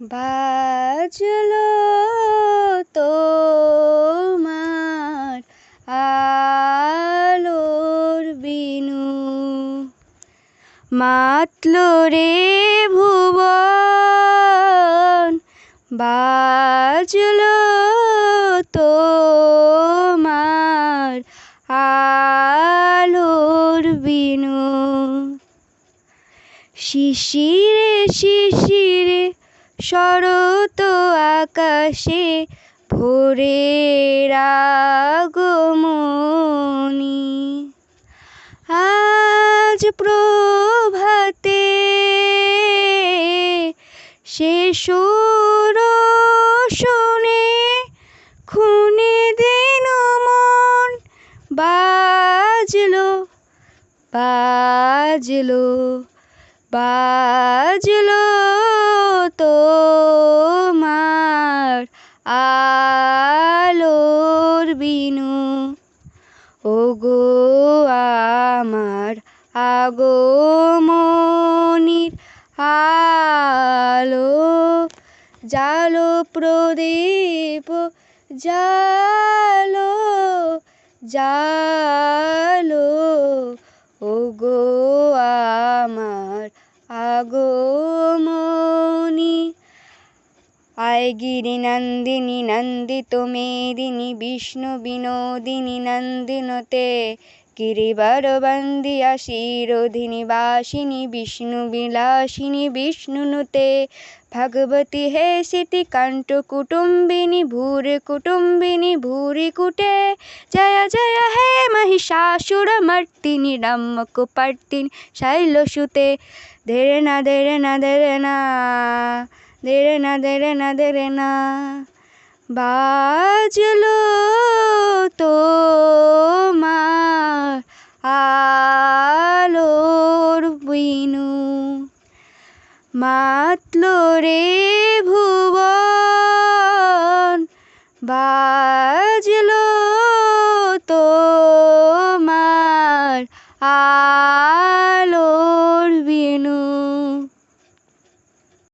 বাজলো তোমার আলোর বিনু। মাতলো রে ভুবন বাজলো তোমার আলোর বিনু। শিশিরে শিশিরে শরত আকাশে ভোরের আগমনী আজ প্রভাতে সে সুর শুনে, খুনে দিন মন বাজলো বাজলো বাজলো। তোমার আলোর বিনু। ওগো আমার আগমনির আলো জালো প্রদীপ জালো জালো আয় গিরি নন্দিনী নন্দিত মেদিনী বিষ্ণু বিনোদিনী নন্দিনতে। গিরিবার বন্দিয়া শিরোধিনী বাসিনী বিষ্ণু বিলাসিনী বিষ্ণুনুতে। ভগবতী হে সিতি কণ্ঠ কুটুম্বিনী ভূরি কুটুম্বিনী ভূরি কুটে। জয় জয় হে মহিষাসুর মহিষাসুরমর্দিনী রম্মকুপর্দিনী শৈলসুতে। ধীরে না ধীরে না ধীরে না। ধীরে না ধীরে না ধীরে না বাজলো তোমার আলোর বিনু মাতলো রে ভুবন বাজলো তোমার আ